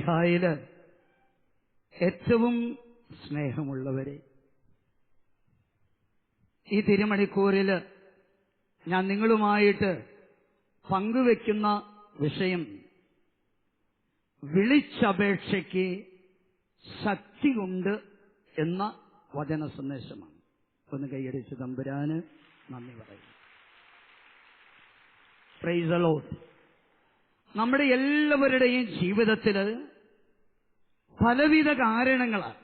മിശിഹായിൽ ഏറ്റവും സ്നേഹമുള്ളവരെ. ഈ തിരുമണിക്കൂറിൽ ഞാൻ നിങ്ങളുമായിട്ട് പങ്കുവെക്കുന്ന വിഷയം വിളിച്ചപേക്ഷയ്ക്ക് ശക്തിയുണ്ട് എന്ന വചന സന്ദേശമാണ്. ഒന്ന് കൈയടിച്ച് തമ്പുരാന് നന്ദി പറയും പ്രൈസലോ നമ്മുടെ എല്ലാവരുടെയും ജീവിതത്തിൽ പലവിധ കാരണങ്ങളാണ്.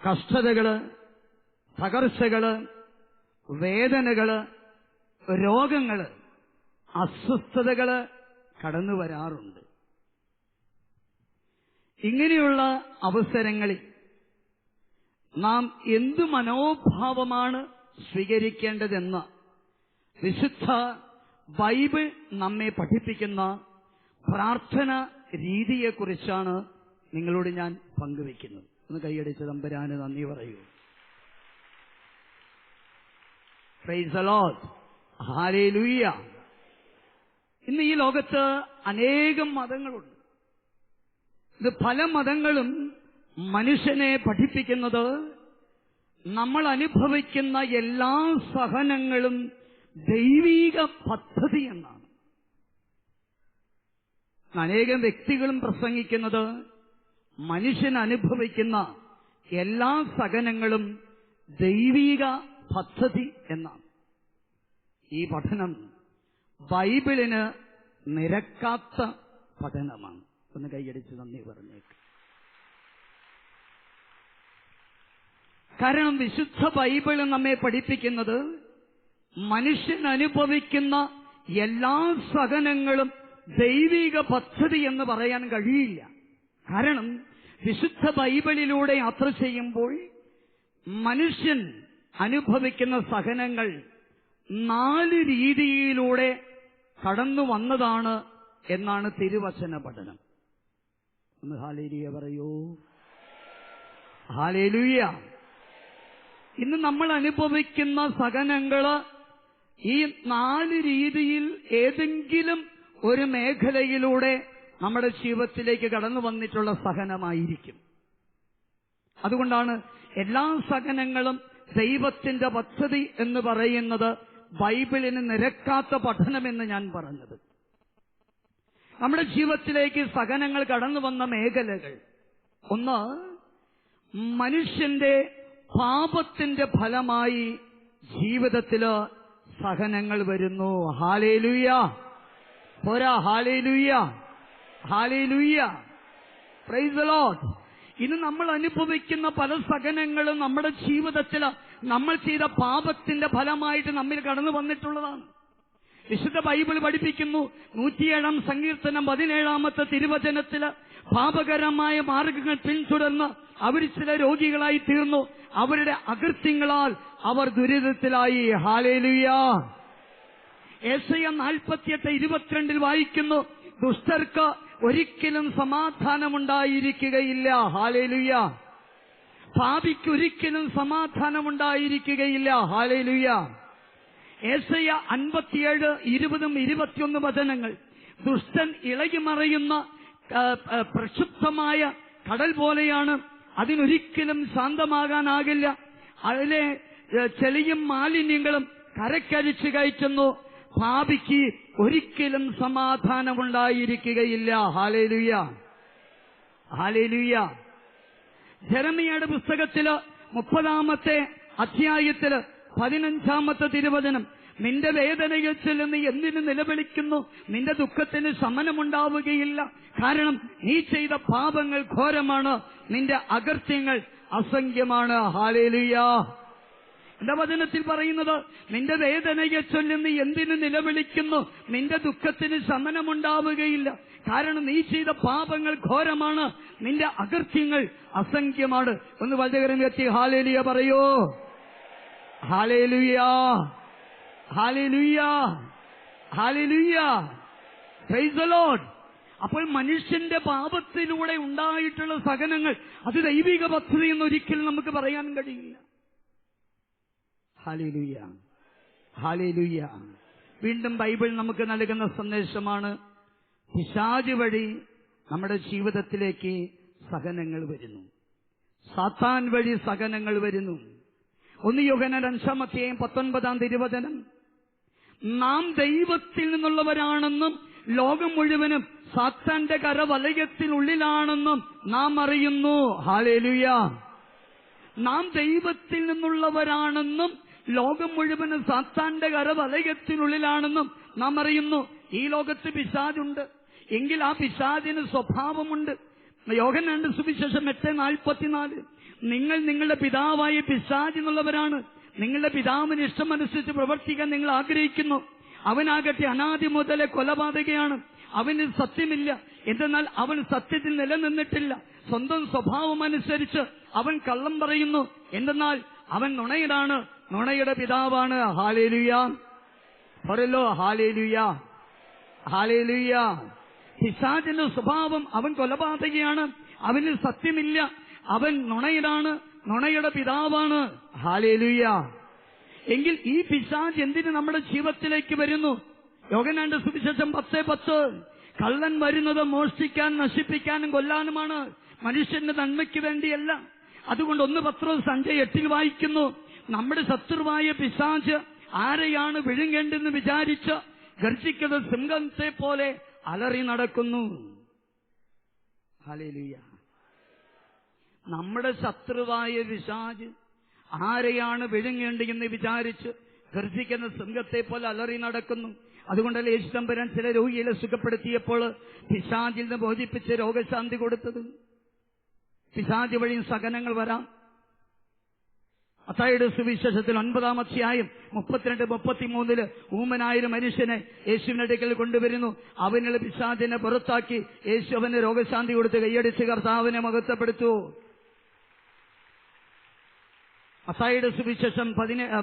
കഷ്ടതകൾ തകർച്ചകൾ വേദനകൾ രോഗങ്ങൾ അസ്വസ്ഥതകൾ കടന്നു വരാറുണ്ട്. ഇങ്ങനെയുള്ള അവസരങ്ങളിൽ നാം എന്തു മനോഭാവമാണ് സ്വീകരിക്കേണ്ടതെന്ന് വിശുദ്ധ ബൈബിൾ നമ്മെ പഠിപ്പിക്കുന്ന പ്രാർത്ഥന രീതിയെക്കുറിച്ചാണ് നിങ്ങളോട് ഞാൻ പങ്കുവെക്കുന്നു ഒന്ന് കൈയടിച്ച് തമ്പരാന് നന്ദി പറയൂ. ഇന്ന് ഈ ലോകത്ത് അനേകം മതങ്ങളുണ്ട്. ഇത് പല മതങ്ങളും മനുഷ്യനെ പഠിപ്പിക്കുന്നത് നമ്മൾ അനുഭവിക്കുന്ന എല്ലാ സഹനങ്ങളും ദൈവീക പദ്ധതി എന്നാണ്. അനേകം വ്യക്തികളും പ്രസംഗിക്കുന്നത് മനുഷ്യൻ അനുഭവിക്കുന്ന എല്ലാ സഹനങ്ങളും ദൈവീക പദ്ധതി എന്നാണ്. ഈ പഠനം ബൈബിളിന് നിരക്കാത്ത പഠനമാണ്. ഒന്ന് കൈയടിച്ച് നന്ദി പറഞ്ഞേക്ക്. കാരണം വിശുദ്ധ ബൈബിൾ നമ്മെ പഠിപ്പിക്കുന്നത് മനുഷ്യൻ അനുഭവിക്കുന്ന എല്ലാ സഹനങ്ങളും ദൈവിക പദ്ധതി എന്ന് പറയാൻ കഴിയില്ല. കാരണം വിശുദ്ധ ബൈബിളിലൂടെ യാത്ര ചെയ്യുമ്പോൾ മനുഷ്യൻ അനുഭവിക്കുന്ന സഹനങ്ങൾ നാല് രീതിയിലൂടെ കടന്നു വന്നതാണ് എന്നാണ് തിരുവചന പഠനം. ഒന്ന് ഹാലേലിയ പറയൂ. ഹാലേലുയ. ഇന്ന് നമ്മൾ അനുഭവിക്കുന്ന സഹനങ്ങൾ ഈ നാല് രീതിയിൽ ഏതെങ്കിലും ഒരു മേഖലയിലൂടെ നമ്മുടെ ജീവിതത്തിലേക്ക് കടന്നു വന്നിട്ടുള്ള സഹനമായിരിക്കും. അതുകൊണ്ടാണ് എല്ലാ സഹനങ്ങളും ദൈവത്തിന്റെ പദ്ധതി എന്ന് പറയുന്നത് ബൈബിളിന് നിരക്കാത്ത പഠനമെന്ന് ഞാൻ പറഞ്ഞത്. നമ്മുടെ ജീവിതത്തിലേക്ക് സഹനങ്ങൾ കടന്നു വന്ന മേഖലകൾ. ഒന്ന് മനുഷ്യന്റെ പാപത്തിന്റെ ഫലമായി ജീവിതത്തിൽ സഹനങ്ങൾ വരുന്നു. ഹാലേലുയ്യ പോരാ ഹാലേലുയ്യ ഹാലേലുയ്യ പ്രൈസ് ഇന്ന് നമ്മൾ അനുഭവിക്കുന്ന പല സഹനങ്ങളും നമ്മുടെ ജീവിതത്തിൽ നമ്മൾ ചെയ്ത പാപത്തിന്റെ ഫലമായിട്ട് നമ്മിൽ കടന്നു വന്നിട്ടുള്ളതാണ്. വിശുദ്ധ ബൈബിൾ പഠിപ്പിക്കുന്നു. നൂറ്റിയേഴാം സങ്കീർത്തനം പതിനേഴാമത്തെ തിരുവചനത്തിൽ പാപകരമായ മാർഗങ്ങൾ പിന്തുടർന്ന് അവർ ചില രോഗികളായി തീർന്നു. അവരുടെ അകൃത്യങ്ങളാൽ അവർ ദുരിതത്തിലായി. ഹാലേലുയാ ഏസയ നാൽപ്പത്തിയെട്ട് ഇരുപത്തിരണ്ടിൽ വായിക്കുന്നു ദുഷ്ടർക്ക് ഒരിക്കലും സമാധാനമുണ്ടായിരിക്കുകയില്ല. ഹാലേലുയ്യ പാപിക്കൊരിക്കലും സമാധാനമുണ്ടായിരിക്കുകയില്ല. ഹാലേലുയ്യ ഏസയ അൻപത്തിയേഴ് ഇരുപതും ഇരുപത്തിയൊന്ന് വചനങ്ങൾ. ദുഷ്ടൻ ഇളകിമറയുന്ന പ്രക്ഷുബ്ധമായ കടൽ പോലെയാണ്. അതിനൊരിക്കലും ശാന്തമാകാനാകില്ല. അതിലെ ചെളിയും മാലിന്യങ്ങളും കരക്കരിച്ചു കയറ്റുന്നു. പാപിക്ക് ഒരിക്കലും സമാധാനമുണ്ടായിരിക്കുകയില്ല. ഹാലേലുയ ഹാലേലുയ ജനമിയുടെ പുസ്തകത്തിൽ മുപ്പതാമത്തെ അധ്യായത്തിൽ പതിനഞ്ചാമത്തെ തിരുവചനം നിന്റെ വേദനയിൽ ചെല്ലുന്ന എന്തിനു നിലവിളിക്കുന്നു? നിന്റെ ദുഃഖത്തിന് ശമനമുണ്ടാവുകയില്ല. കാരണം നീ ചെയ്ത പാപങ്ങൾ ഘോരമാണ്. നിന്റെ അകർത്യങ്ങൾ അസംഖ്യമാണ്. ഹാലേലുയാ എന്റെ വചനത്തിൽ പറയുന്നത്? നിന്റെ വേദനയെ ചൊല്ലി നീ എന്തിനു നിലവിളിക്കുന്നു? നിന്റെ ദുഃഖത്തിന് ശമനമുണ്ടാവുകയില്ല. കാരണം നീ ചെയ്ത പാപങ്ങൾ ഘോരമാണ്. നിന്റെ അകൃത്യങ്ങൾ അസംഖ്യമാണ്. ഒന്ന് വചകരം എത്തി. ഹാലേലിയ പറയോ. ഹാലേലുയാ. ഹാലേലുയാ. ഹാലേലുയാ. അപ്പോൾ മനുഷ്യന്റെ പാപത്തിലൂടെ ഉണ്ടായിട്ടുള്ള സഹനങ്ങൾ അത് ദൈവിക പദ്ധതി എന്നൊരിക്കലും നമുക്ക് പറയാൻ കഴിയില്ല. ഹാലേലുയ ഹാലേലുയ വീണ്ടും ബൈബിൾ നമുക്ക് നൽകുന്ന സന്ദേശമാണ്. പിശാജ് വഴി നമ്മുടെ ജീവിതത്തിലേക്ക് സഹനങ്ങൾ വരുന്നു. സാത്താൻ വഴി സഹനങ്ങൾ വരുന്നു. ഒന്ന് യുഗന അഞ്ചാമത്തെയും പത്തൊൻപതാം തിരുവചനം നാം ദൈവത്തിൽ നിന്നുള്ളവരാണെന്നും ലോകം മുഴുവനും സാത്താന്റെ കരവലയത്തിനുള്ളിലാണെന്നും നാം അറിയുന്നു. ഹാലേലുയ നാം ദൈവത്തിൽ നിന്നുള്ളവരാണെന്നും ലോകം മുഴുവനും സാത്താന്റെ കരവലയത്തിനുള്ളിലാണെന്നും നാം അറിയുന്നു. ഈ ലോകത്ത് പിശാജുണ്ട് എങ്കിൽ ആ പിശാജിന് സ്വഭാവമുണ്ട്. യോഗനാണ്ട് സുവിശേഷം എട്ട് നാൽപ്പത്തിനാല്. നിങ്ങൾ നിങ്ങളുടെ പിതാവായ എന്നുള്ളവരാണ്. നിങ്ങളുടെ പിതാവിന് ഇഷ്ടമനുസരിച്ച് പ്രവർത്തിക്കാൻ നിങ്ങൾ ആഗ്രഹിക്കുന്നു. അവനാകട്ടെ അനാദി മുതലെ കൊലപാതകയാണ്. അവന് സത്യമില്ല. എന്തെന്നാൽ അവൻ സത്യത്തിൽ നിലനിന്നിട്ടില്ല. സ്വന്തം സ്വഭാവം അനുസരിച്ച് അവൻ കള്ളം പറയുന്നു. എന്തെന്നാൽ അവൻ നുണയിലാണ്. നുണയുടെ പിതാവാണ്. ഹാലേലുയ. പറയല്ലോ ഹാലേലുയ. ഹാലേലുയ. ഹിസാജിന്റെ സ്വഭാവം അവൻ കൊലപാതകയാണ്. അവന് സത്യമില്ല. അവൻ നുണയിലാണ്. നുണയുടെ പിതാവാണ്. ഹാലേലുയ. എങ്കിൽ ഈ പിശാജ് എന്തിന് നമ്മുടെ ജീവിതത്തിലേക്ക് വരുന്നു? യോഗനാണ്ട് സുവിശേഷം പത്ത് പത്ത്. കള്ളൻ വരുന്നത് മോഷ്ടിക്കാൻ നശിപ്പിക്കാനും കൊല്ലാനുമാണ്. മനുഷ്യന്റെ നന്മയ്ക്ക് വേണ്ടിയല്ല. അതുകൊണ്ട് ഒന്ന് പത്രം സഞ്ജയ് എട്ടിൽ വായിക്കുന്നു. നമ്മുടെ ശത്രുവായ പിശാജ് ആരെയാണ് വിഴുങ്ങേണ്ടെന്ന് വിചാരിച്ച് ഗർജിക്കുന്ന സിംഹത്തെ പോലെ അലറി നടക്കുന്നു. നമ്മുടെ ശത്രുവായ പിശാജ് ആരെയാണ് വിഴുങ്ങേണ്ടെന്ന് വിചാരിച്ച് ഗർജിക്കുന്ന സിംഹത്തെ പോലെ അലറി നടക്കുന്നു. അതുകൊണ്ടല്ലേ യേശുദമ്പരൻ ചില രോഗികളെ സുഖപ്പെടുത്തിയപ്പോൾ പിശാജിൽ നിന്ന് ബോധിപ്പിച്ച് രോഗശാന്തി കൊടുത്തത്. പിശാജ് വഴി സകനങ്ങൾ വരാം. അത്തായുടെ സുവിശേഷത്തിൽ ഒൻപതാം അധ്യായം മുപ്പത്തിരണ്ട് മുപ്പത്തിമൂന്നിൽ ഊമനായൊരു മനുഷ്യനെ യേശുവിന്റെ അടുക്കൽ കൊണ്ടുവരുന്നു. അവനുള്ള പിശാചിനെ പുറത്താക്കി യേശു അവന് രോഗശാന്തി കൊടുത്ത് കൈയടിച്ച് കർത്താവിനെ മഹത്വപ്പെടുത്തു. അസായുടെ സുവിശേഷം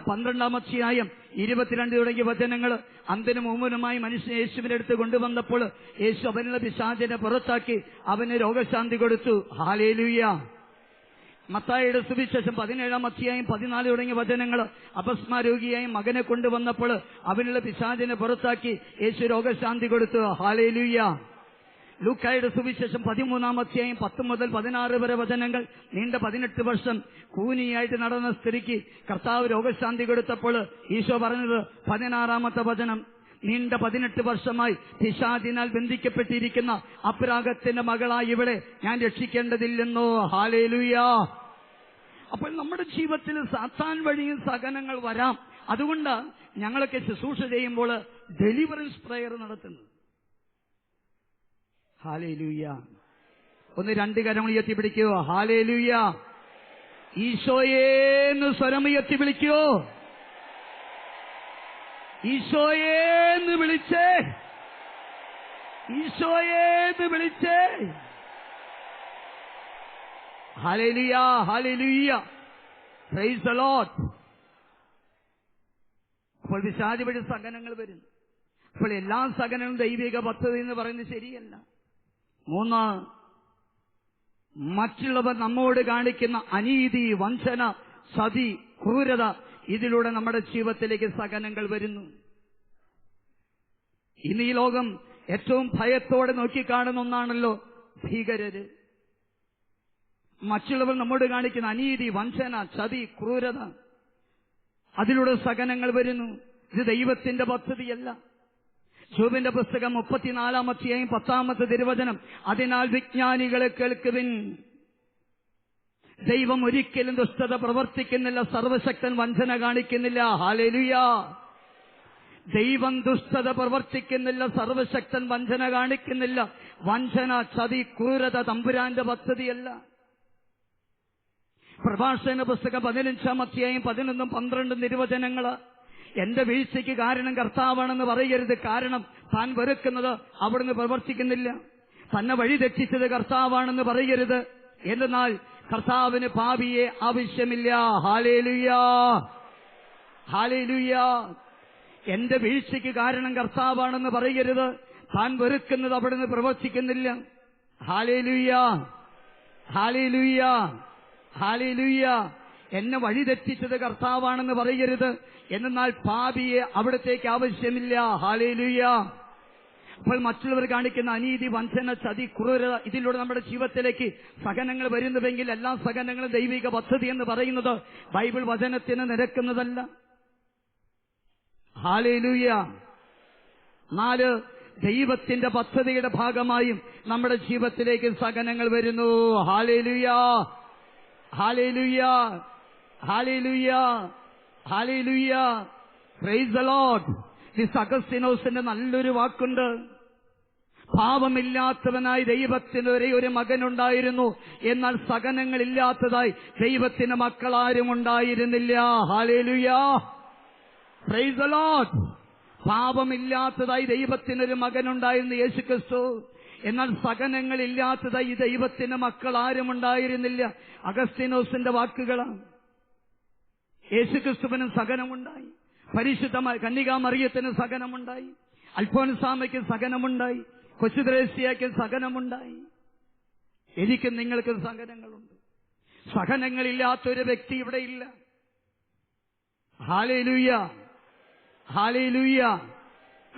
പന്ത്രണ്ടാം അധ്യായം ഇരുപത്തിരണ്ട് തുടങ്ങിയ വചനങ്ങൾ അന്തനും ഊമനുമായി മനുഷ്യൻ യേശുവിന്റെ അടുത്ത് കൊണ്ടുവന്നപ്പോൾ യേശു അവനുള്ള പിശാചനെ പുറത്താക്കി അവന് രോഗശാന്തി കൊടുത്തു. ഹാലേലുയ്യ മത്തായിയുടെ സുവിശേഷം പതിനേഴാം അധ്യായം പതിനാല് തുടങ്ങിയ വചനങ്ങൾ അപസ്മാരോഗിയായി മകനെ കൊണ്ടുവന്നപ്പോൾ അവനുള്ള പിശാചനെ പുറത്താക്കി യേശു രോഗശാന്തി കൊടുത്തു. ഹാലേലുയ്യ ലൂക്കായുടെ സുവിശേഷം പതിമൂന്നാം അധ്യായം പത്ത് മുതൽ പതിനാറ് വരെ വചനങ്ങൾ. നീണ്ട പതിനെട്ട് വർഷം കൂനിയായിട്ട് നടന്ന സ്ത്രീക്ക് കർത്താവ് രോഗശാന്തി കൊടുത്തപ്പോൾ ഈശോ പറഞ്ഞത് പതിനാറാമത്തെ വചനം. നീണ്ട പതിനെട്ട് വർഷമായി പിശാചിനാൽ ബന്ധിക്കപ്പെട്ടിരിക്കുന്ന അപ്രാഗത്തിന്റെ മകളായി ഇവിടെ ഞാൻ രക്ഷിക്കേണ്ടതില്ലെന്നോ? ഹാലേലുയാ അപ്പോൾ നമ്മുടെ ജീവിതത്തിൽ സാത്താൻ വഴിയും സഹനങ്ങൾ വരാം. അതുകൊണ്ട് ഞങ്ങളൊക്കെ ശുശ്രൂഷ ചെയ്യുമ്പോൾ ഡെലിവറൻസ് പ്രയർ നടത്തുന്നത്. ഹാലേലൂയ. ഒന്ന് രണ്ട് കരങ്ങൾ ഉയർത്തി പിടിക്കോ. ഹാലേലൂയ. ഈശോയേന്ന് സ്വരം ഉയർത്തി വിളിക്കോ. ഈശോയേന്ന് വിളിച്ചേ. ഈശോയേന്ന് വിളിച്ചേ. Hallelujah hallelujah. പ്രൈസ് ലോർഡ് അപ്പോൾ പിശാച് വഴി സഹനങ്ങൾ വരുന്നു അപ്പോൾ എല്ലാ സകനങ്ങളും ദൈവിക പദ്ധതി എന്ന് പറയുന്നത് ശരിയല്ല. മൂന്ന് മറ്റുള്ളവർ നമ്മോട് കാണിക്കുന്ന അനീതി വഞ്ചന സതി ക്രൂരത ഇതിലൂടെ നമ്മുടെ ജീവിതത്തിലേക്ക് സകനങ്ങൾ വരുന്നു. ഇന്ന് ഈ ലോകം ഏറ്റവും ഭയത്തോടെ നോക്കിക്കാണുന്ന ഒന്നാണല്ലോ ഭീകരര്. മറ്റുള്ളവർ നമ്മോട് കാണിക്കുന്ന അനീതി വഞ്ചന ചതി ക്രൂരത. അതിലൂടെ സകനങ്ങൾ വരുന്നു. ഇത് ദൈവത്തിന്റെ പദ്ധതിയല്ല. ശോഭിന്റെ പുസ്തകം മുപ്പത്തിനാലാമത്തെയും പത്താമത്തെ തിരുവചനം. അതിനാൽ വിജ്ഞാനികളെ കേൾക്കുവിൻ. ദൈവം ഒരിക്കലും ദുഷ്ടത പ്രവർത്തിക്കുന്നില്ല സർവശക്തൻ വഞ്ചന കാണിക്കുന്നില്ല. ഹാലലുയ ദൈവം ദുഷ്ടത പ്രവർത്തിക്കുന്നില്ല സർവശക്തൻ വഞ്ചന കാണിക്കുന്നില്ല. വഞ്ചന ചതി ക്രൂരത തമ്പുരാന്റെ പദ്ധതിയല്ല. പ്രഭാഷണ പുസ്തകം പതിനഞ്ചാം അധ്യായം പതിനൊന്നും പന്ത്രണ്ടും നിർവചനങ്ങൾ എന്റെ വീഴ്ചയ്ക്ക് കാരണം കർത്താവാണെന്ന് പറയരുത്. കാരണം താൻ വെറുക്കുന്നത് അവിടുന്ന് പ്രവർത്തിക്കുന്നില്ല. തന്നെ വഴി തെറ്റിച്ചത് കർത്താവാണെന്ന് പറയരുത്. എന്നാൽ കർത്താവിന് പാപിയെ ആവശ്യമില്ല. ഹാലേലുയാ ഹാലേലുയാ എന്റെ വീഴ്ചയ്ക്ക് കാരണം കർത്താവാണെന്ന് പറയരുത്. താൻ വെറുക്കുന്നത് അവിടുന്ന് പ്രവർത്തിക്കുന്നില്ല. Hallelujah hallelujah hallelujah. എന്നെ വഴിതെറ്റിച്ചത് കർത്താവാണെന്ന് പറയരുത്. എന്നാൽ പാപിയെ അവിടത്തേക്ക് ആവശ്യമില്ല. ഹാലേലുയ്യ അപ്പോൾ മറ്റുള്ളവർ കാണിക്കുന്ന അനീതി വഞ്ചന ചതി ക്രൂരത ഇതിലൂടെ നമ്മുടെ ജീവിതത്തിലേക്ക് സഹനങ്ങൾ വരുന്നുവെങ്കിൽ എല്ലാ സഹനങ്ങളും ദൈവിക പദ്ധതി എന്ന് പറയുന്നത് ബൈബിൾ വചനത്തിന് നിരക്കുന്നതല്ല. ഹാലേലൂയ നാല് ദൈവത്തിന്റെ പദ്ധതിയുടെ ഭാഗമായും നമ്മുടെ ജീവിതത്തിലേക്ക് സഹനങ്ങൾ വരുന്നു. ഹാലേലുയ ഹാലേലുയ ഹാലേലുയ അഗസ്റ്റിനോസിന്റെ നല്ലൊരു വാക്കുണ്ട്. പാപമില്ലാത്തവനായി ദൈവത്തിന് ഒരേ ഒരു മകനുണ്ടായിരുന്നു. എന്നാൽ സഹനങ്ങളില്ലാത്തതായി ദൈവത്തിന് മക്കളാരും ഉണ്ടായിരുന്നില്ല. ഹാലേലുയ പാപമില്ലാത്തതായി ദൈവത്തിനൊരു മകനുണ്ടായിരുന്നു യേശു ക്രിസ്തു എന്നാൽ സഹനങ്ങളില്ലാത്തതായി ദൈവത്തിന് മക്കൾ ആരും ഉണ്ടായിരുന്നില്ല. അഗസ്റ്റിനോസിന്റെ വാക്കുകളാണ്. യേശുക്രിസ്തുവിന് സഹനമുണ്ടായി. പരിശുദ്ധമായ കന്യകാമറിയത്തിന് സഹനമുണ്ടായി. അൽഫോൻസാമയ്ക്ക് സഹനമുണ്ടായി. കൊച്ചുദ്രേസ്യയ്ക്ക് സഹനമുണ്ടായി. എനിക്ക് നിങ്ങൾക്ക് സഹനങ്ങളുണ്ട്. സഹനങ്ങളില്ലാത്തൊരു വ്യക്തി ഇവിടെ ഇല്ല. Hallelujah hallelujah.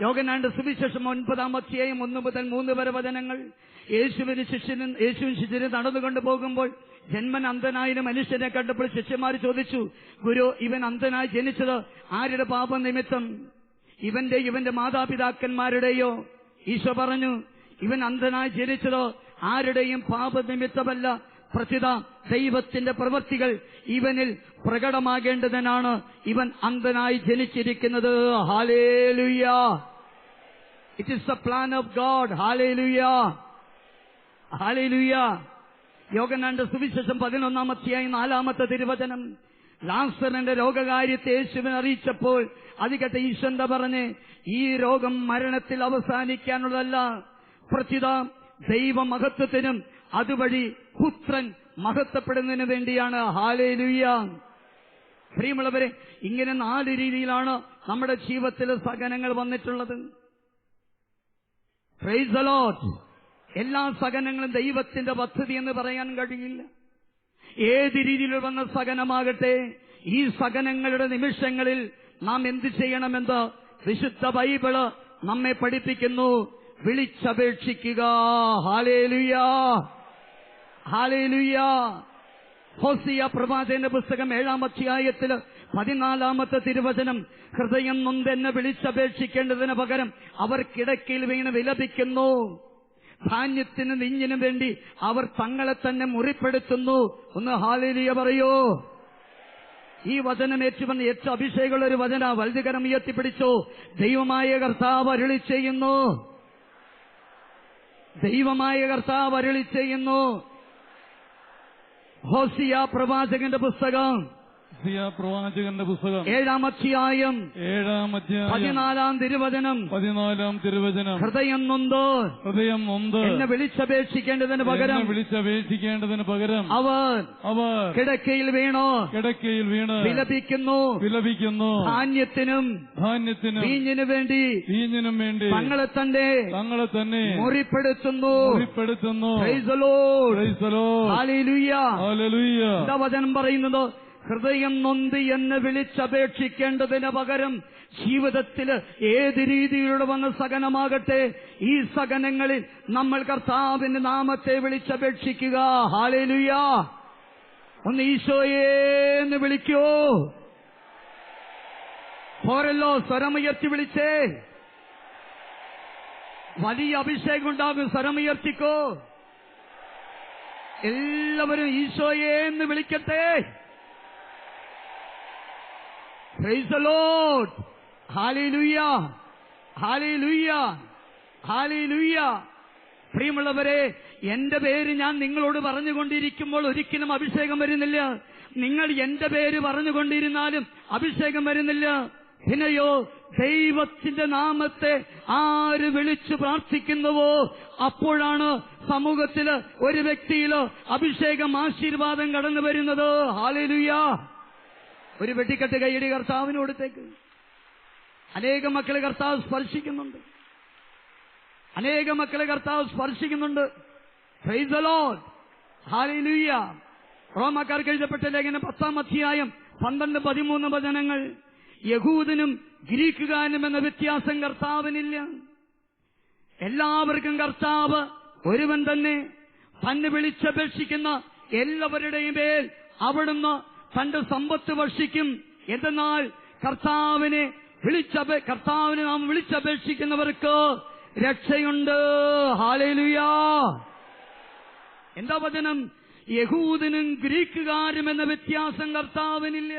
യോഗനാണ്ട് സുവിശേഷം ഒൻപതാം അധ്യായം ഒന്ന് മുതൽ മൂന്ന് വരെ വചനങ്ങൾ. യേശുവിന് ശിഷ്യനും യേശുവിൻ ശിഷ്യനും നടന്നുകൊണ്ട് പോകുമ്പോൾ ജന്മൻ അന്ധനായ മനുഷ്യനെ കണ്ടപ്പോൾ ശിഷ്യന്മാർ ചോദിച്ചു ഗുരു ഇവൻ അന്ധനായി ജനിച്ചത് ആരുടെ പാപം നിമിത്തം? ഇവന്റെ ഇവന്റെ മാതാപിതാക്കന്മാരുടെയോ? ഈശോ പറഞ്ഞു ഇവൻ അന്ധനായി ജനിച്ചതോ ആരുടെയും പാപനിമിത്തമല്ല പ്രസിത ദൈവത്തിന്റെ പ്രവൃത്തികൾ ഇവനിൽ പ്രകടമാകേണ്ടതിനാണ് ഇവൻ അന്ധനായി ജനിച്ചിരിക്കുന്നത്. Hallelujah it is the plan of God hallelujah hallelujah യോഗനാണ്ട് സുവിശേഷം പതിനൊന്നാമത്തെയായി നാലാമത്തെ തിരുവചനം. ലാസറിന്റെ രോഗകാര്യത്തെ യേശുവിനെ അറിയിച്ചപ്പോൾ അത് കേട്ട ഈശ്വന്ത പറഞ്ഞ് ഈ രോഗം മരണത്തിൽ അവസാനിക്കാനുള്ളതല്ല. പ്രത്യുത ദൈവമഹത്വത്തിനും അതുവഴി പുത്രൻ മഹത്വപ്പെടുന്നതിന് വേണ്ടിയാണ്. ഹാലേലുയ്യ പ്രിയമുള്ളവരെ ഇങ്ങനെ നാല് രീതിയിലാണ് നമ്മുടെ ജീവിതത്തിൽ സഹനങ്ങൾ വന്നിട്ടുള്ളത്. Lord. എല്ലാ സഹനങ്ങളും ദൈവത്തിന്റെ പദ്ധതി എന്ന് പറയാൻ കഴിയില്ല. ഏത് രീതിയിൽ വന്ന സഹനമാകട്ടെ ഈ സഹനങ്ങളുടെ നിമിഷങ്ങളിൽ നാം എന്ത് ചെയ്യണമെന്ന് വിശുദ്ധ ബൈബിൾ നമ്മെ പഠിപ്പിക്കുന്നു. വിളിച്ചപേക്ഷിക്കുക. പ്രഭാതന്റെ പുസ്തകം ഏഴാം അധ്യായത്തിൽ പതിനാലാമത്തെ തിരുവചനം ഹൃദയം നൊന്തെന്നെ വിളിച്ചപേക്ഷിക്കേണ്ടതിന് പകരം അവർ വീണ് വിലപിക്കുന്നു. ധാന്യത്തിനും നിഞ്ഞിനും വേണ്ടി അവർ തങ്ങളെ തന്നെ മുറിപ്പെടുത്തുന്നു. ഒന്ന് ഹാലിലിയ പറയോ. ഈ വചനം ഏറ്റുവന്ന് ഏറ്റവും അഭിഷേകമുള്ള ഒരു വചന. വലുതുകരം ഉയർത്തിപ്പിടിച്ചു. ദൈവമായ കർത്താവ് അരുളി ചെയ്യുന്നു. ദൈവമായ കർത്താവ് അരുളി ചെയ്യുന്നു. ഹോസിയ പ്രവാചകന്റെ പുസ്തകം. പ്രവാചകന്റെ പുസ്തകം. ഏഴാം അധ്യായം. ഏഴാം അധ്യായം. പതിനാലാം തിരുവചനം. പതിനാലാം തിരുവചനം. ഹൃദയം നൊന്തോ? ഹൃദയം നൊന്ത്? എന്നെ വിളിച്ചപേക്ഷിക്കേണ്ടതിന് പകരം. വിളിച്ചപേക്ഷിക്കേണ്ടതിന് പകരം. അവർ അവർ കിടക്കയിൽ വീണോ? കിടക്കയിൽ വീണ്. വിലപിക്കുന്നു. വിലപിക്കുന്നു. ധാന്യത്തിനും ധാന്യത്തിനും വീഞ്ഞിനു വേണ്ടി വീഞ്ഞിനും വേണ്ടി തങ്ങളെ തന്നെ തങ്ങളെ തന്നെ മുറിപ്പെടുത്തുന്നു. മുറിപ്പെടുത്തുന്നു. വചനം പറയുന്നത് ഹൃദയം നൊന്തി എന്ന് വിളിച്ചപേക്ഷിക്കേണ്ടതിന് പകരം ജീവിതത്തിൽ ഏത് രീതിയിലൂടെ വന്ന സകനമാകട്ടെ ഈ സകനങ്ങളിൽ നമ്മൾ കർത്താവിന്റെ നാമത്തെ വിളിച്ചപേക്ഷിക്കുക. ഹാലേലുയ ഒന്ന് ഈശോയേന്ന് വിളിക്കൂ. പോരല്ലോ സ്വരമുയർത്തി വിളിച്ചേ. വലിയ അഭിഷേകം ഉണ്ടാകും സ്വരമുയർത്തിക്കോ. എല്ലാവരും ഈശോയെ എന്ന് ലോഡ് ഹാലി ലുയ്യ ഹാലി ലുയ്യ ഹാലി ലുയ്യ പ്രിയമുള്ളവരെ എന്റെ പേര് ഞാൻ നിങ്ങളോട് പറഞ്ഞുകൊണ്ടിരിക്കുമ്പോൾ ഒരിക്കലും അഭിഷേകം വരുന്നില്ല. നിങ്ങൾ എന്റെ പേര് പറഞ്ഞുകൊണ്ടിരുന്നാലും അഭിഷേകം വരുന്നില്ല. പിന്നെയോ ദൈവത്തിന്റെ നാമത്തെ ആര് വിളിച്ചു പ്രാർത്ഥിക്കുന്നുവോ അപ്പോഴാണ് സമൂഹത്തിൽ ഒരു വ്യക്തിയിലോ അഭിഷേകം ആശീർവാദം കടന്നു വരുന്നത്. ഹാലേലുയ്യ ഒരു വെട്ടിക്കെട്ട് കൈയടി കർത്താവിന് കൊടുത്തേക്ക്. അനേകം മക്കളെ കർത്താവ് സ്പർശിക്കുന്നുണ്ട്. അനേക മക്കളെ കർത്താവ് സ്പർശിക്കുന്നുണ്ട്. റോമാക്കാർക്ക് എഴുതപ്പെട്ട ലേഖനം പത്താം അധ്യായം പന്ത്രണ്ട് പതിമൂന്ന് വചനങ്ങൾ. യഹൂദനും ഗ്രീക്കുകാരനും എന്ന വ്യത്യാസം കർത്താവിനില്ല. എല്ലാവർക്കും കർത്താവ് ഒരുവൻ തന്നെ. തന്നെ വിളിച്ചപേക്ഷിക്കുന്ന എല്ലാവരുടെയും മേൽ അവിടുന്ന് തന്റെ സമ്പത്ത് വർഷിക്കും. എന്തെന്നാൽ കർത്താവിനെ വിളിച്ചപേ കർത്താവിനെ നാം വിളിച്ചപേക്ഷിക്കുന്നവർക്ക് രക്ഷയുണ്ട്. എന്താ വചനം? യഹൂദനും ഗ്രീക്കുകാരും എന്ന വ്യത്യാസം കർത്താവിനില്ല.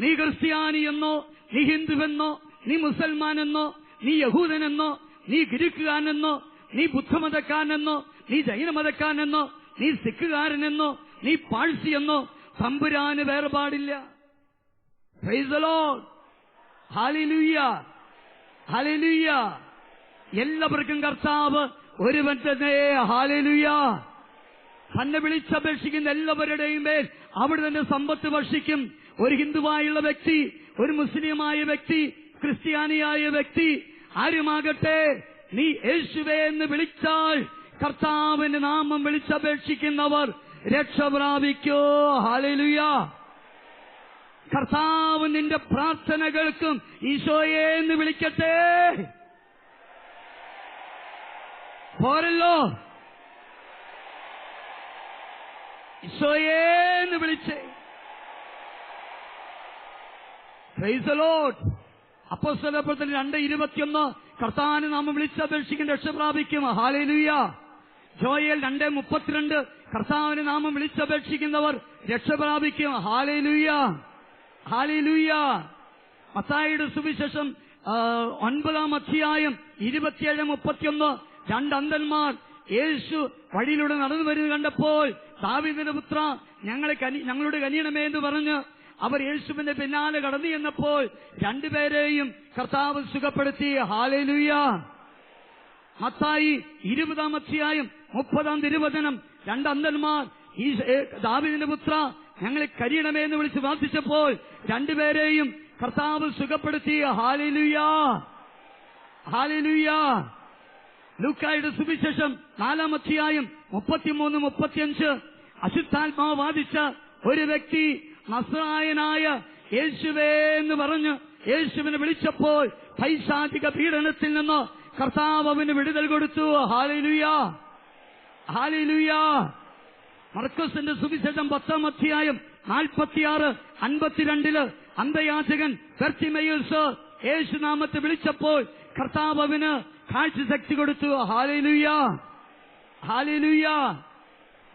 നീ ക്രിസ്ത്യാനി എന്നോ നീ ഹിന്ദുവെന്നോ നീ മുസൽമാനെന്നോ നീ യഹൂദനെന്നോ നീ ഗ്രീക്കുകാരനെന്നോ നീ ബുദ്ധമതക്കാരനെന്നോ നീ ജൈനമതക്കാരനെന്നോ നീ സിഖുകാരനെന്നോ നീ പാഴ്സിയെന്നോ തമ്പുരാന് വേർപാടില്ല. എല്ലാവർക്കും കർത്താവ് ഒരുവൻ തന്നെ. ഹാലലുയ തന്നെ വിളിച്ചപേക്ഷിക്കുന്ന എല്ലാവരുടെയും മേൽ അവിടെ തന്നെ സമ്പത്ത് വർഷിക്കും. ഒരു ഹിന്ദുവായുള്ള വ്യക്തി ഒരു മുസ്ലിമായ വ്യക്തി ക്രിസ്ത്യാനിയായ വ്യക്തി ആരുമാകട്ടെ നീ യേശുവേ എന്ന് വിളിച്ചാൽ കർത്താവിന്റെ നാമം വിളിച്ചപേക്ഷിക്കുന്നവർ രക്ഷ പ്രാപിക്കോ ഹാലലുയ കർത്താവ് നിന്റെ പ്രാർത്ഥനകൾക്കും ഈശോയെ എന്ന് വിളിക്കട്ടെ. പോരല്ലോ. ഈശോയെ എന്ന് വിളിച്ചേ. അപ്പോസ്തലപ്പത്തിൽ രണ്ട് ഇരുപത്തിയൊന്ന്. കർത്താവിന് നാമം വിളിച്ചപേക്ഷിക്കുന്ന രക്ഷ പ്രാപിക്കും ഹാലേലുയ ജോയൽ രണ്ട് മുപ്പത്തിരണ്ട്. കർത്താവിന് നാമം വിളിച്ചപേക്ഷിക്കുന്നവർ രക്ഷപ്രാപിക്കും. രക്ഷ ലൂയ ഹാലി ഹാലേലുയ മത്തായിയുടെ സുവിശേഷം ഒൻപതാം അധ്യായം ഇരുപത്തിയേഴ് മുപ്പത്തിയൊന്ന്. രണ്ട് അന്ധന്മാർ യേശു വഴിയിലൂടെ നടന്നു വരുന്നത് കണ്ടപ്പോൾ ദാവിദിന്റെ പുത്ര ഞങ്ങളെ ഞങ്ങളുടെ കനിയണമേ എന്ന് പറഞ്ഞ് അവർ യേശുവിന്റെ പിന്നാലെ കടന്നു എന്നപ്പോൾ രണ്ടുപേരെയും കർത്താവ് സുഖപ്പെടുത്തി. ഹാലേലുയ മത്തായി ഇരുപതാം അധ്യായം മുപ്പതാം തിരുവചനം രണ്ട് അന്ധന്മാർ. ഈ ദാവിദിന്റെ പുത്ര ഞങ്ങളെ കരിയണമേ എന്ന് വിളിച്ച് പ്രാർത്ഥിച്ചപ്പോൾ രണ്ടുപേരെയും കർത്താവ് സുഖപ്പെടുത്തി. ഹാലിലുയാ ഹാലിലുയാ ലൂക്കായുടെ സുവിശേഷം നാലാം അധ്യായം മുപ്പത്തിമൂന്ന് മുപ്പത്തിയഞ്ച്. അശുദ്ധാത്മാവ് ബാധിച്ച ഒരു വ്യക്തി നസ്രായനായ യേശുവേ എന്ന് പറഞ്ഞ് യേശുവിനെ വിളിച്ചപ്പോൾ പൈശാചിക പീഡനത്തിൽ നിന്ന് കർത്താവ് അവന് വിടുതൽ കൊടുത്തു. ഹാലിലുയ മർക്കസിന്റെ സുവിശേഷം പത്താം അധ്യായം നാൽപ്പത്തിയാറ് അൻപത്തിരണ്ടിൽ അന്തയാചകൻ ബെർത്തിമയൂസ് യേശുനാമത്തെ വിളിച്ചപ്പോൾ കർത്താവ് അവന് കാഴ്ചശക്തി കൊടുത്തു. ഹാലിലുയ. ഹാലിലുയ.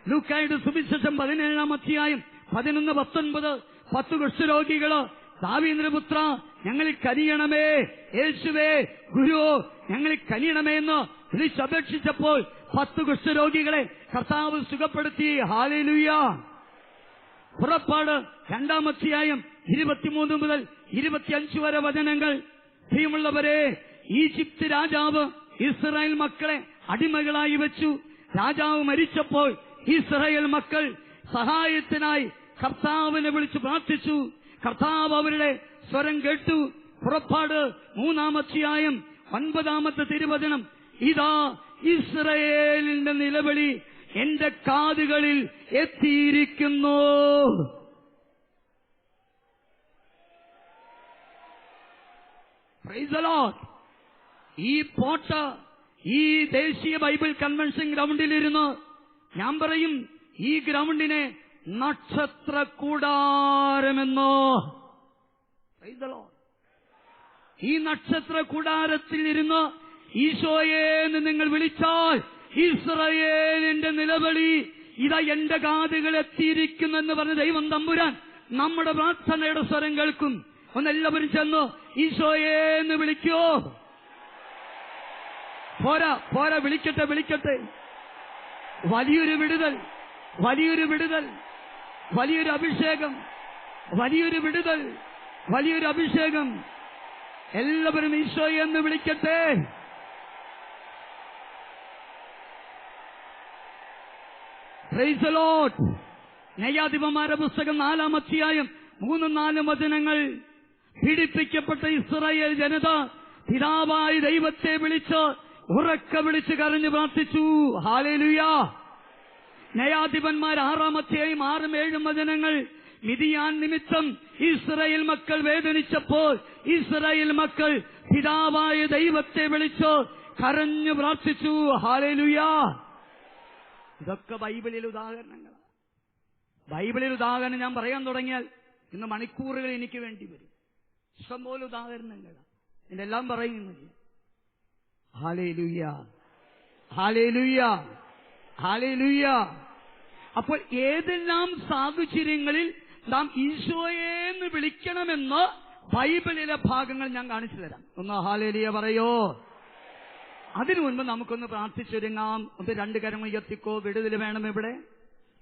ലൂക്കായുടെ സുവിശേഷം പതിനേഴാം അധ്യായം പതിനൊന്ന് പത്തൊൻപത്. പത്ത് കുഷ്ഠരോഗികൾ ദാവീന്ദ്രപുത്ര ഞങ്ങളിൽ കനിയണമേ യേശുവേ ഗുരു ഞങ്ങളിൽ കനിയണമേ എന്ന് വിളിച്ചപേക്ഷിച്ചപ്പോൾ പത്ത് കുഷ്ഠരോഗികളെ കർത്താവ് സുഖപ്പെടുത്തി. ഹാലിലുയ പുറപ്പാട് രണ്ടാമധ്യായം ഇരുപത്തിമൂന്ന് മുതൽ ഇരുപത്തിയഞ്ച് വരെ വചനങ്ങൾ. പ്രിയമുള്ളവരെ ഈജിപ്ത് രാജാവ് ഇസ്രായേൽ മക്കളെ അടിമകളായി വെച്ചു. രാജാവ് മരിച്ചപ്പോൾ ഇസ്രായേൽ മക്കൾ സഹായത്തിനായി കർത്താവിനെ വിളിച്ചു പ്രാർത്ഥിച്ചു. കർത്താവ് അവരുടെ സ്വരം കേട്ടു. പുറപ്പാട് മൂന്നാമധ്യായം ഒൻപതാമത്തെ തിരുവചനം. ഇതാ ഇസ്രയേലിന്റെ നിലവിളി എന്റെ കാതുകളിൽ എത്തിയിരിക്കുന്നു. ഈ പോട്ട ഈ ദേശീയ ബൈബിൾ കൺവെൻഷൻ ഗ്രൗണ്ടിലിരുന്ന് ഞാൻ പറയും ഈ ഗ്രൗണ്ടിനെ നക്ഷത്ര കൂടാരമെന്നോ. ഈ നക്ഷത്ര കൂടാരത്തിൽ ഇരുന്ന് ഈശോയെ എന്ന് നിങ്ങൾ വിളിച്ചാൽ ഇസ്രയേലിന്റെ നിലവിളി ഇതാ എന്റെ കാതുകൾ എത്തിയിരിക്കുന്നെന്ന് പറഞ്ഞ ദൈവം തമ്പുരാൻ നമ്മുടെ പ്രാർത്ഥനയുടെ സ്വരം കേൾക്കും. ഒന്നെല്ലാവരും ചെന്നു ഈശോയെ എന്ന് വിളിക്കോ. പോരാ പോരാ വിളിക്കട്ടെ വിളിക്കട്ടെ. വലിയൊരു വിടുതൽ വലിയൊരു വിടുതൽ വലിയൊരു അഭിഷേകം വലിയൊരു വിടുതൽ വലിയൊരു അഭിഷേകം. എല്ലാവരും ഈശോയെ എന്ന് വിളിക്കട്ടെ. ന്യായാധിപന്മാരുടെ പുസ്തകം നാലാം അധ്യായം മൂന്നും നാലും വചനങ്ങൾ. പീഡിപ്പിക്കപ്പെട്ട ഇസ്രായേൽ ജനത പിതാവായി ദൈവത്തെ വിളിച്ച് ഉറക്ക വിളിച്ച് കരഞ്ഞു പ്രാർത്ഥിച്ചു. ഹാലേലുയ നയാധിപന്മാർ അധ്യായം ആറും ഏഴും വചനങ്ങൾ. മിതിയാൻ നിമിത്തം ഇസ്രയേൽ മക്കൾ വേദനിച്ചപ്പോൾ ഇസ്രയേൽ മക്കൾ പിതാവായ ദൈവത്തെ വിളിച്ച് കരഞ്ഞു പ്രാർത്ഥിച്ചു. ഹാലേലുയാ ഇതൊക്കെ ബൈബിളിൽ ഉദാഹരണങ്ങളാണ് ബൈബിളിൽ ഉദാഹരണം ഞാൻ പറയാൻ തുടങ്ങിയാൽ ഇന്ന് മണിക്കൂറുകൾ എനിക്ക് വേണ്ടി വരും. ഇഷ്ടംപോലെ ഉദാഹരണങ്ങളാണ് ഹാലേലുയ്യ ഹാലേലുയ്യ ഹാലേലുയ്യ അപ്പോൾ ഏതെല്ലാം സാഹചര്യങ്ങളിൽ നാം ഈശോയെ എന്ന് വിളിക്കണമെന്ന് ബൈബിളിലെ ഭാഗങ്ങൾ ഞാൻ കാണിച്ചു തരാം. ഒന്ന് ഹാലേലിയ പറയോ? അതിനു മുൻപ് നമുക്കൊന്ന് പ്രാർത്ഥിച്ചൊരുങ്ങാം. ഒന്ന് രണ്ട് കരം ഉയർത്തിക്കോ. വിടുതൽ വേണം ഇവിടെ.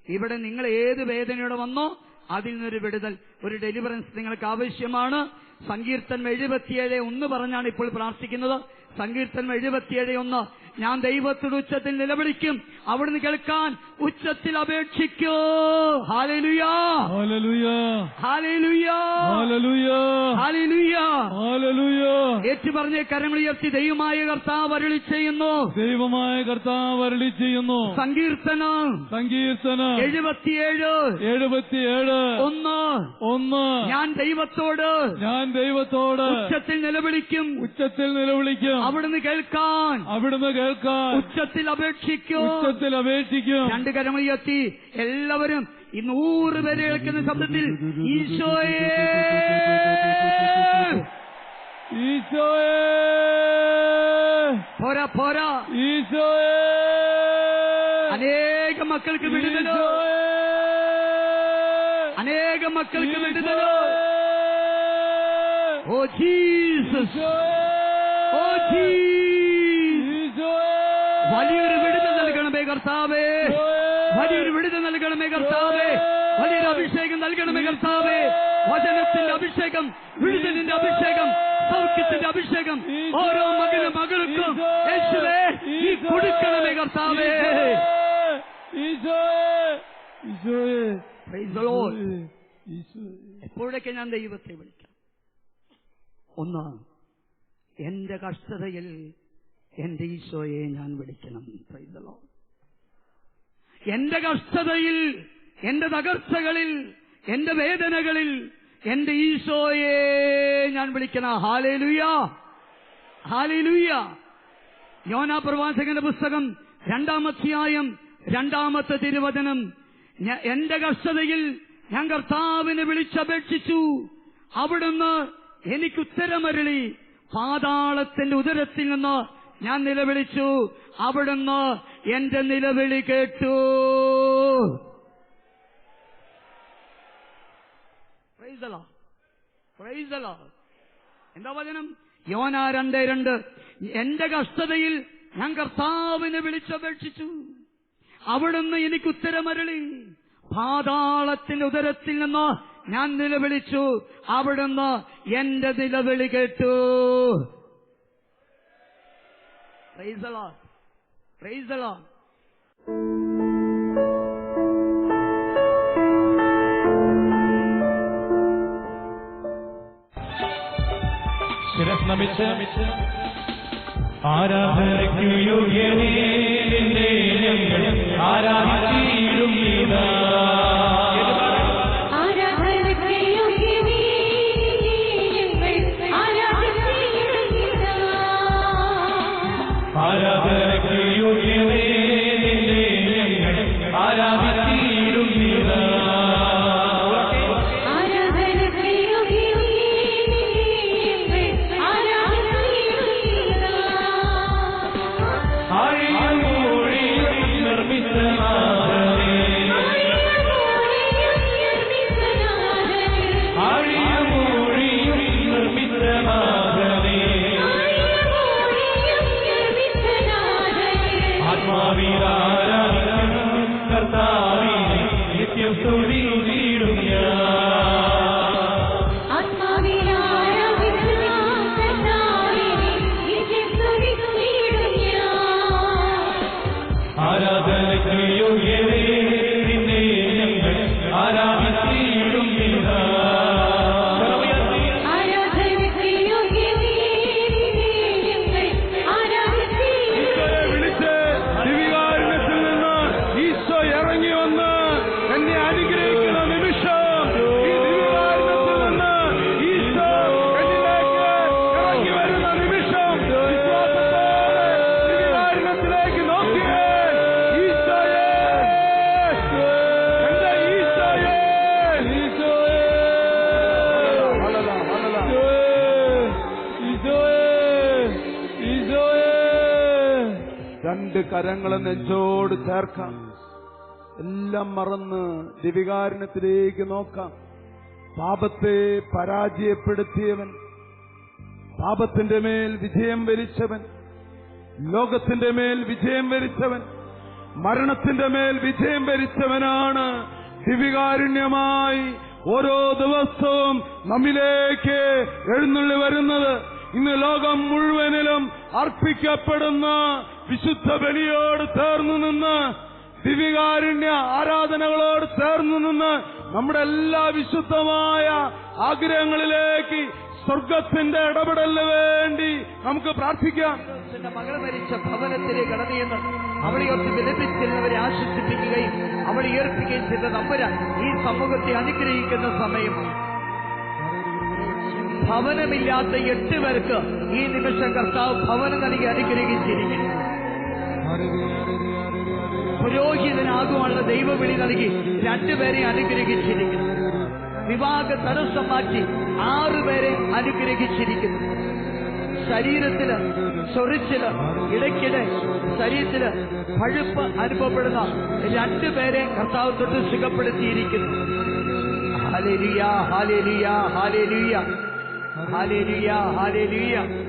ഇവിടെ നിങ്ങൾ ഏത് വേദനയോടെ വന്നോ അതിൽ നിന്നൊരു വിടുതൽ. ഒരു ഡെലിവറൻസ് നിങ്ങൾക്ക് ആവശ്യമാണ്. സങ്കീർത്തനം എഴുപത്തിയേഴ് ഒന്ന് പറഞ്ഞാണ് ഇപ്പോൾ പ്രാർത്ഥിക്കുന്നത്. സങ്കീർത്തനം എഴുപത്തിയേഴ് ഒന്ന്. ഞാൻ ദൈവത്തോട് ഉച്ചത്തിൽ നിലവിളിക്കും. അവിടുന്ന് കേൾക്കാൻ ഉച്ചത്തിൽ അപേക്ഷിക്കൂ. ഹാലലുയാ ഹാലലുയാ ഹാലലുയാ ഏറ്റു പറഞ്ഞ കരങ്ങളുയർത്തി ദൈവമായ കർത്താവ് അരളി ചെയ്യുന്നു. ദൈവമായ കർത്താവ് അരളി ചെയ്യുന്നു. സങ്കീർത്തനം. സങ്കീർത്തനം. എഴുപത്തിയേഴ്. എഴുപത്തിയേഴ്. ഒന്ന്. ഒന്ന്. ഞാൻ ദൈവത്തോട് ഞാൻ ദൈവത്തോട് ഉച്ചത്തിൽ നിലവിളിക്കും. ഉച്ചത്തിൽ നിലവിളിക്കും. അവിടുന്ന് കേൾക്കാൻ. അവിടുന്ന് കേൾക്കാൻ. ഉച്ചത്തിൽ അപേക്ഷിക്കും. ഉച്ചത്തിൽ അപേക്ഷിക്കും. രണ്ട് ഉയർത്തി എല്ലാവരും ഈ നൂറ് പേര് കേൾക്കുന്ന ശബ്ദത്തിൽ ഈശോയെ. ഈശോയെ. പോരാ പോരാ. ഈശോയെ. അനേക മക്കൾക്ക് വിടുതലോ. അനേക മക്കൾക്ക് വിടുതലോ. Oh Jesus. ഓ ഈശോയെ വലിയൊരു വിടുതൽ നൽകണമേ കർത്താവേ. വലിയൊരു വിടുതൽ നൽകണമേ കർത്താവേ. വലിയൊരു അഭിഷേകം നൽകണമേ കർത്താവേ. വചനത്തിന്റെ അഭിഷേകം വിടുതലിന്റെ അഭിഷേകം സൗഖ്യത്തിന്റെ അഭിഷേകം ഓരോ മകന് മകൾക്കും യേശുവേ ഈ കൊടുക്കണമേ കർത്താവേ. എപ്പോഴൊക്കെ ഞാൻ ദൈവത്തെ വിളിക്കാം? ഒന്ന് എന്റെ കഷ്ടതയിൽ എന്റെ ഈശോയെ ഞാൻ വിളിക്കണം. പ്രൈതലോ. എന്റെ കഷ്ടതയിൽ എന്റെ തകർച്ചകളിൽ എന്റെ വേദനകളിൽ എന്റെ ഈശോയെ ഞാൻ വിളിക്കണം. ഹാലേലുയ ഹാലേലുയ യോനാ പ്രവാചകന്റെ പുസ്തകം രണ്ടാമധ്യായം രണ്ടാമത്തെ തിരുവചനം. എന്റെ കഷ്ടതയിൽ ഞാൻ കർത്താവിനെ വിളിച്ചപേക്ഷിച്ചു. അവിടുന്ന് എനിക്ക് ഉത്തരമരളി. പാതാളത്തിന്റെ ഉദരത്തിൽ നിന്ന് ഞാൻ നിലവിളിച്ചു. അവിടുന്ന് എന്റെ നിലവിളി കേട്ടു. എന്താ വചനം? യോന രണ്ട് രണ്ട്. എന്റെ കഷ്ടതയിൽ ഞാൻ കർത്താവിനെ വിളിച്ചപേക്ഷിച്ചു. അവിടുന്ന് എനിക്ക് ഉത്തരമരളി. പാതാളത്തിന്റെ ഉദരത്തിൽ നിന്ന് ഞാൻ നിലവിളിച്ചു. അവിടുന്ന് എന്റെ നിലവിളി കേട്ടു. Lord. Praise the Lord. ശിരസ് നമിച്ച് ആരാധനയ്ക്കു യോഗ്യനേ ആരാധിച്ചിടും ഇതാ. olvidar. കരങ്ങളെ നെഞ്ചോട് ചേർക്കാം. എല്ലാം മറന്ന് ദിവികാരണത്തിലേക്ക് നോക്കാം. പാപത്തെ പരാജയപ്പെടുത്തിയവൻ പാപത്തിന്റെ മേൽ വിജയം വരിച്ചവൻ ലോകത്തിന്റെ മേൽ വിജയം വരിച്ചവൻ മരണത്തിന്റെ മേൽ വിജയം വരിച്ചവനാണ് ദിവികാരുണ്യമായി ഓരോ ദിവസവും നമ്മിലേക്ക് എഴുന്നള്ളി വരുന്നത്. ഇന്ന് ലോകം മുഴുവനിലും അർപ്പിക്കപ്പെടുന്ന വിശുദ്ധ ബലിയോട് ചേർന്നു നിന്ന് ദിവ്യകാരുണ്യ ആരാധനകളോട് ചേർന്നു നിന്ന് നമ്മുടെ എല്ലാ വിശുദ്ധമായ ആഗ്രഹങ്ങളിലേക്ക് സ്വർഗത്തിന്റെ ഇടപെടലിന് വേണ്ടി നമുക്ക് പ്രാർത്ഥിക്കാം. മകൾ മരിച്ച ഭവനത്തിലെ കടന്നിയെന്ന് അവളെ ഓർത്ത് വിലപിച്ചിരുന്നവരെ ആശ്വസിപ്പിക്കുകയും അവളെ ഉയർപ്പിക്കുകയും ചെയ്ത നമ്പര ഈ സമൂഹത്തെ അനുഗ്രഹിക്കുന്ന സമയമാണ് ഭവനമില്ലാത്ത എട്ട് പേർക്ക് ഈ നിമിഷം കർത്താവ് ഭവനം നൽകി അനുഗ്രഹിച്ചിരിക്കുന്നു. പുരോഹിതനാകുവാനുള്ള ദൈവവിളി നൽകി രണ്ടുപേരെ അനുഗ്രഹിച്ചിരിക്കുന്നു. വിവാഹ തടസ്സം മാറ്റി ആറുപേരെ അനുഗ്രഹിച്ചിരിക്കുന്നു. ശരീരത്തിൽ ചൊറിച്ചിൽ ഇടയ്ക്കിടെ ശരീരത്തിൽ പഴുപ്പ് അനുഭവപ്പെടുന്ന രണ്ടുപേരെ കർത്താവ് തൊട്ട് സുഖപ്പെടുത്തിയിരിക്കുന്നു. Hallelujah hallelujah hallelujah. Hallelujah hallelujah.